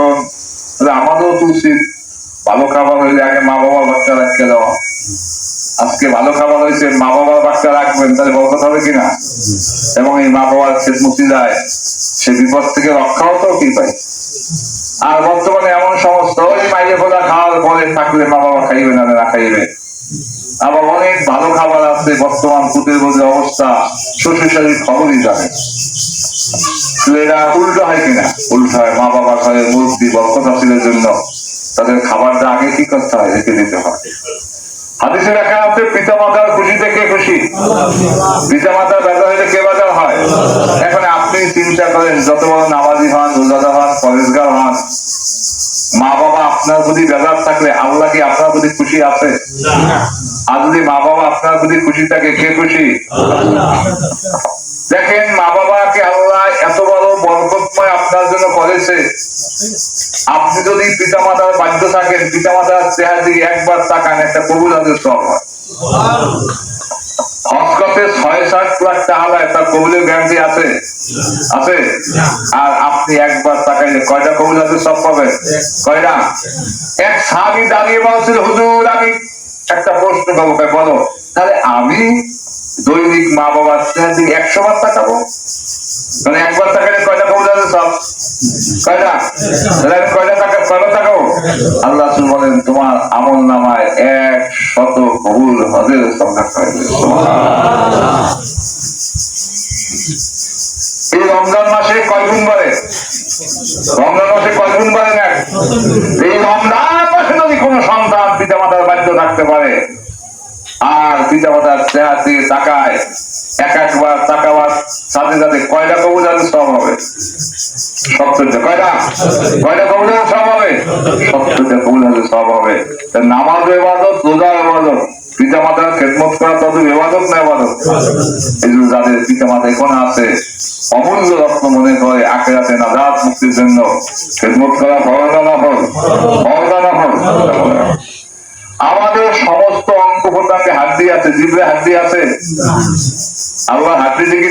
এখন তাহলে আমাদেরও তো উচিত ভালো খাবার হইলে আগে মা বাবার বাচ্চা রাখতে দেওয়া। আজকে ভালো খাবার হয়েছে মা বাবার বাচ্চা রাখবেন, তাহলে বরকত হবে কিনা এবং এই মা বাবার সে মুক্তি যায়, সে বিপদ থেকে রক্ষাও তো কি পাই আর বর্তমানে এমন সমস্ত, ওই মাইলে ফোলা খাওয়ার পরে থাকলে মা বাবা খাইবে না না খাইবে। আবার অনেক ভালো খাবার আছে, বর্তমান পুতের মধ্যে অবস্থা শ্বশুর শাশুড়ির খবরই জানে। এরা উল্টো হয় কিনা? উল্টো হয়। মা বাবা ঘরে মূর্তি বরকত হাসিলের জন্য তাদের খাবারটা আগে কি করতে হয়? রেখে দিতে হয়। হাদিসে লেখা আছে পিতা মাতার খুশি থেকে খুশি? পিতা মাতার বেজা হইলে কে বাজার হয়? এখন আপনি চিন্তা করেন যত বড় নামাজি হন রোজাদা হন পরেশগার হন, মা বাবা আপনার প্রতি বেজার থাকলে আল্লাহ কি আপনার প্রতি খুশি আছে? আর যদি মা বাবা আপনার প্রতি খুশি থাকে, কে খুশি? দেখেন, মা বাবাকে আল্লাহ বরকতময় আপনার জন্য করেছে আপনি যদি পিতা মাতার বাধ্য থাকেন পিতা মাতার চেহারা দিকে একবার তাকান, একটা কবুল হাজের সব হয়। ছয় সাত লাখ টাকা একটা কবুলের গ্যারান্টি আছে? আছে? আর আপনি একবার তাকাইলে কয়টা কবুল আছে সব কয়টা? এক সাহাবি দাঁড়িয়ে বলছিল, হুজুর, আমি একটা প্রশ্ন পাবো বলো। তাহলে আমি দৈনিক মা বাবার দিকে একশো বার তাকাবো? মানে একবার তাকালে কয়টা কবুল সব? কয়টা? কয়টা টাকা কয়টা তাকাবো আল্লাহ বলেন, তোমার আমল নামায় এক শত কবুল হজের সংখ্যা এই রমজান মাসে কয় গুণ বাড়ে? রমজান মাসে কয় গুণ বাড়ে না? এই রমজান মাসে যদি কোনো সন্তান পিতা মাতার বাধ্য থাকতে পারে, আর পিতা মাতার চেহারা তাকায় সাথে সাথে কয়টা কবুল আছে, সব হবে। সত্তরটা কয়টা? কয়টা কবুল সব হবে? সব হবে। নামাজ এবাদত, রোজা এবাদত পিতা মাতার খেদমত করা না যাদের পিতা মাতা এখন আছে, অমূল্য রত্ন মনে করে আখেরাতে নাজাত মুক্তির জন্য খেদমত করা ফরজ না ফল ফরজ না ফল আমাদের সমস্ত অঙ্গ প্রত্যঙ্গে আছে জিভে হাড্ডি আছে। আল্লাহ হাড্ডি দিকে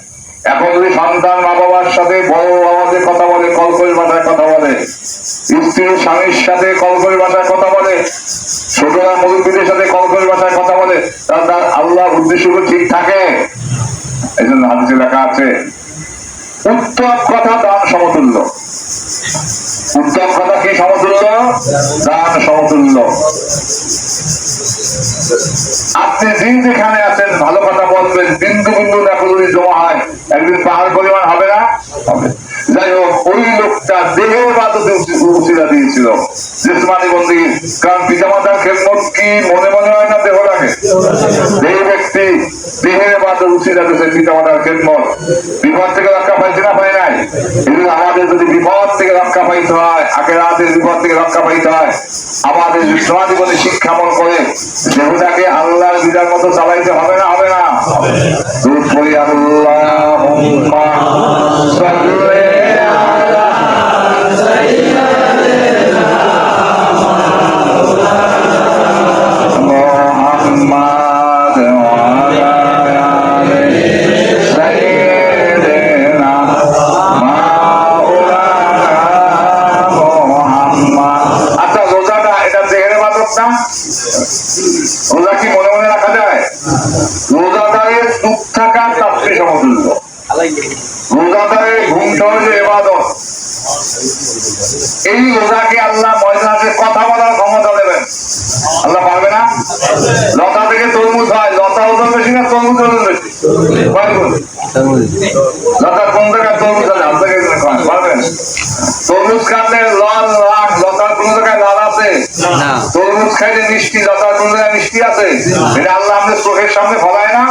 এখন যদি সন্তান মা বাবার সাথে বড় আওয়াজে কথা বলে কলকল ভাষায় কথা বলে, স্ত্রী স্বামীর সাথে কলকল ভাষায় কথা বলে, ছোটরা মুরব্বীদের সাথে কলকল ভাষায় কথা বলে তার তার আল্লাহ উদ্দেশ্যগুলো ঠিক থাকে। এই জন্য হাদিসে লেখা আছে, উত্তম কথা দান সমতুল্য। উত্তম কথা কি সমতুল্য? দান সমতুল্য। আপনি দিন যেখানে আছেন, ভালো কথা বলবেন, বিন্দু বিন্দু দেখো জমা হয়। একদিন পাহাড় পরিমাণ হবে না? যাই হোক, ওই লোকটা দেহের বাদতে উচিরা দিয়েছিল জিসমানি বন্দি, কারণ পিতামাতার খেদমত কি মনে মনে হয় না দেহ লাগে? দেহ ব্যক্তি, দেহের বাদে উচিরা দিয়েছে পিতামাতার খেদমত। বিপদ থেকে রক্ষা পাইছে না পাই নাই? আমাদের যদি বিপদ থেকে রক্ষা পাইতে হয় আগে রাতের বিপদ থেকে রক্ষা পাইতে হয়, আমাদের সমাজীবনে শিক্ষা মন করে দেহটাকে এই রোজাকে আল্লাহ ময়দানে কথা বলার ক্ষমতা দেবেন। আল্লাহ পারবে না? লতা থেকে তরমুজ হয় লতা ওজন বেশি না তরমুজ ওজন বেশি? লতার কোন জায়গায় তরমুজ আছে? আপনাকে পারবেন? তরমুজ খাইলে লাল লাল লতার কোন জায়গায় লাল আছে? তরমুজ খাইলে মিষ্টি লতার কোন জায়গায় মিষ্টি আছে? এটা আল্লাহ আমাদের চোখের সামনে ফলায় না?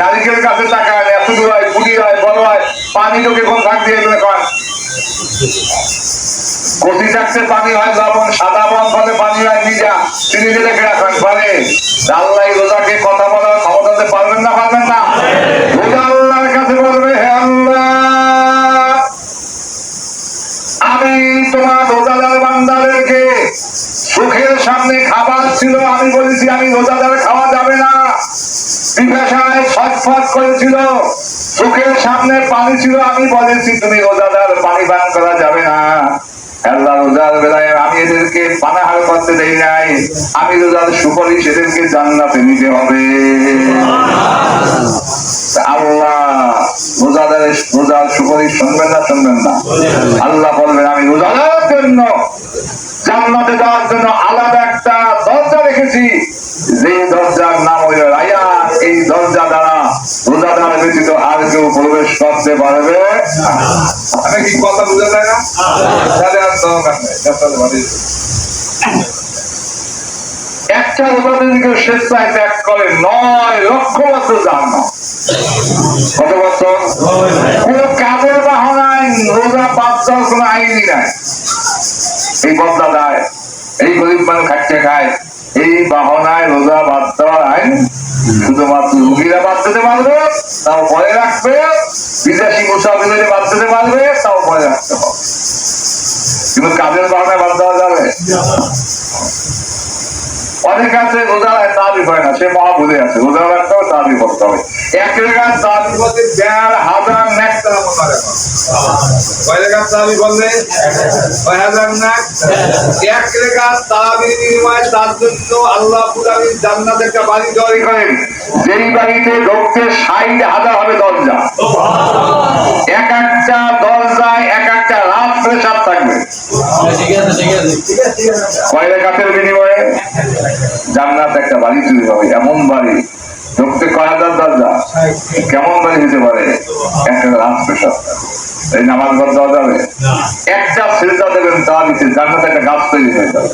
নারিকেল গাছে তাকায় এত দূর হয় পুলি হয় বড় হয় পানি লোকে কোন দিয়ে এগুলো কয়? কটি চাকতে পানি হয় লবণ সাদা বন্ধনে পানি হয় নিজা তিনি যেটা কেনা খান পারে আল্লাহ রোজাকে কথা বলার ক্ষমতাতে পারবেন না পারবেন না? সুখের সামনে সামনে পানি ছিল, আমি বলেছি, তুমি রোজাদার পানি পান করা যাবে না। আমি এদেরকে পানাহার করতে দেই নাই। আমি রোজার সুপারিশ এদেরকে জান্নাতে নিতে হবে। আল্লাহ রোজাদারের রোজার সুপারিশ শুনবেন না শুনবেন না? আল্লাহ বলবেন, আমি রোজাদারের জন্য তাহলে আর দরকার নেই ত্যাগ করে নয় লক্ষ বছর জানো কত বছর? কোন কাজের বাহনায় রোজা দেওয়ার কোনো আইনই নাই। এই বদলা দেয়, এই গরিব মানুষ খাচ্ছে খায়, এই বাহনায় রোজা বাদ দেওয়ার আইন শুধুমাত্র রুগীরা বাদ দিতে পারবে, তাও পরে রাখবে, বিদেশি মুসাফিরে বাদ দিতে পারবে, তাও পরে রাখতে হবে। কিন্তু কাজের বাহনায় বাদ দেওয়া যাবে। অনেক আছে তাবি হয় না, সে আছে তাবি করতে হবে। তাবি করতে দেড় হাজার ন্যাক রেখার তাবি কয় হাজার ন্যাক বিনিময়ে তার জন্য আল্লাহ পুরানি জান্নাত একটা বাড়ি তৈরি করেন। যেই বাড়িতে ঢুকতে ষাট হাজার হবে দরজা। এক একটা দরজায় ঠিক আছে ঠিক আছে কয় রেখাতের বিনিময়ে জান্নাত একটা বাড়ি তৈরি হবে, এমন বাড়ি। ঢুকতে কয় দরজা? কেমন বাড়ি হতে পারে? একটা রাত পেশাব। এই নামাজ বাদ দেওয়া যাবে? একটা সেজদা দেবেন, তা দিতে জান্নাত একটা গাছ তৈরি হয়ে যাবে।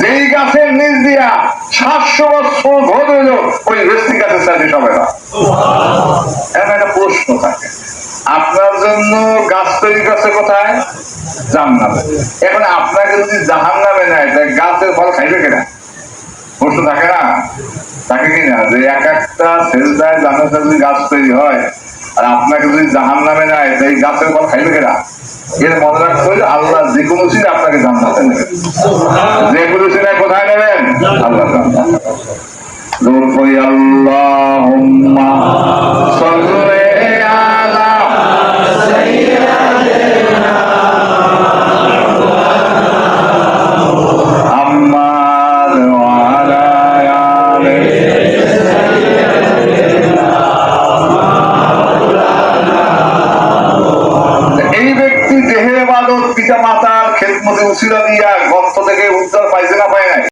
যেই গাছের নিচ দিয়া সাতশো বছর ভোর হইল, ওই ভেস্তি গাছের সাথে হবে না। একটা প্রশ্ন থাকে। আপনার জন্য গাছ তৈরি করছে কোথায়? জান্নাতে এখন আপনাকে যদি জাহান নামে নেয় তাই গাছের ফল খাইবে কিনা প্রশ্ন থাকে না? থাকে কিনা যে এক একটা সেলদায় জান্নাতে যদি গাছ তৈরি হয়, আর আপনাকে যদি জাহান নামে নেয় তাই গাছের ফল খাইবে কিনা এর মনে রাখতে হলে আল্লাহ যে কোনো সিনে আপনাকে জান্নাতে নেবেন যে কোনো সিনে